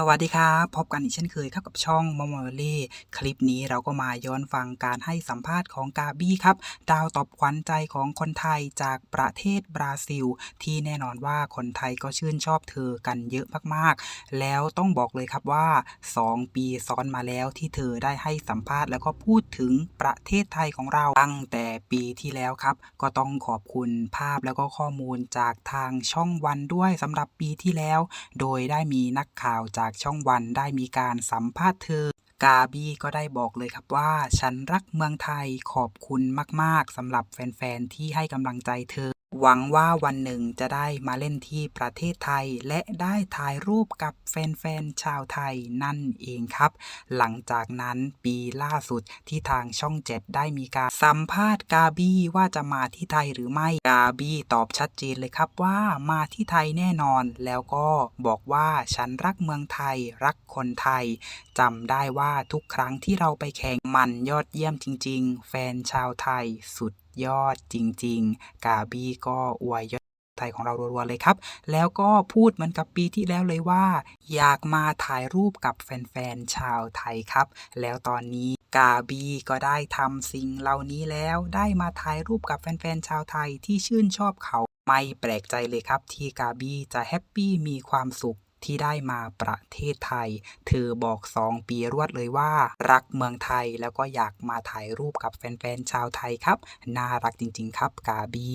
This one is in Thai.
สวัสดีครับ พบกันอีกเช่นเคยครับกับช่องมอมเล่คลิปนี้เราก็มาย้อนฟังการให้สัมภาษณ์ของกาบี้ครับ ดาวตอบขวัญใจของคนไทยจากประเทศบราซิล ที่แน่นอนว่าคนไทยก็ชื่นชอบเธอกันเยอะมากๆ แล้วต้องบอกเลยครับว่า 2 ปีซ้อนมาแล้วที่เธอได้ให้สัมภาษณ์แล้วก็พูดถึงประเทศไทยของเราตั้งแต่ปีที่แล้วครับ ก็ต้องขอบคุณภาพแล้วก็ข้อมูลจากทางช่องวันด้วยสำหรับปีที่แล้ว โดยได้มีนักข่าวจากากช่องวันได้มีการสัมภาษณ์เธอกาบี้ก็ได้บอกเลยครับว่า ฉันรักเมืองไทยขอบคุณมาก ๆสำหรับแฟน ๆ ที่ให้กำลังใจเธอ หวังว่าวันหนึ่งจะได้มาเล่นที่ประเทศไทย และได้ถ่ายรูปกับแฟนๆชาวไทยนั่นเองครับ หลังจากนั้นปีล่าสุดที่ทางช่องเจ็ดได้มีการสัมภาษณ์กาบี้ว่าจะมาที่ไทยหรือไม่กาบี้ตอบชัดเจนเลยครับว่ามาที่ไทยแน่นอน แล้วก็บอกว่าฉันรักเมืองไทยรักคนไทยจำได้ว่าทุกครั้งที่เราไปแข่งมันยอดเยี่ยมจริง ๆ แฟนชาวไทยสุด ยอดจริง ๆ กาบี้ก็อวยยอดไทยของเรารัวๆเลยครับ แล้วก็พูดเหมือนกับปีที่แล้วเลยว่า อยากมาถ่ายรูปกับแฟนๆ ชาวไทยครับ แล้วตอนนี้กาบีก็ได้ทำสิ่งเหล่านี้แล้ว ได้มาถ่ายรูปกับแฟนๆ ชาวไทยที่ชื่นชอบเขา ไม่แปลกใจเลยครับ ที่กาบีจะแฮปปี้มีความสุข ที่ได้มาประเทศไทย เธอบอกสองปีรวดเลยว่า รักเมืองไทยแล้วก็อยากมาถ่ายรูปกับแฟนๆชาวไทยครับ น่ารักจริง ๆ ครับกาบี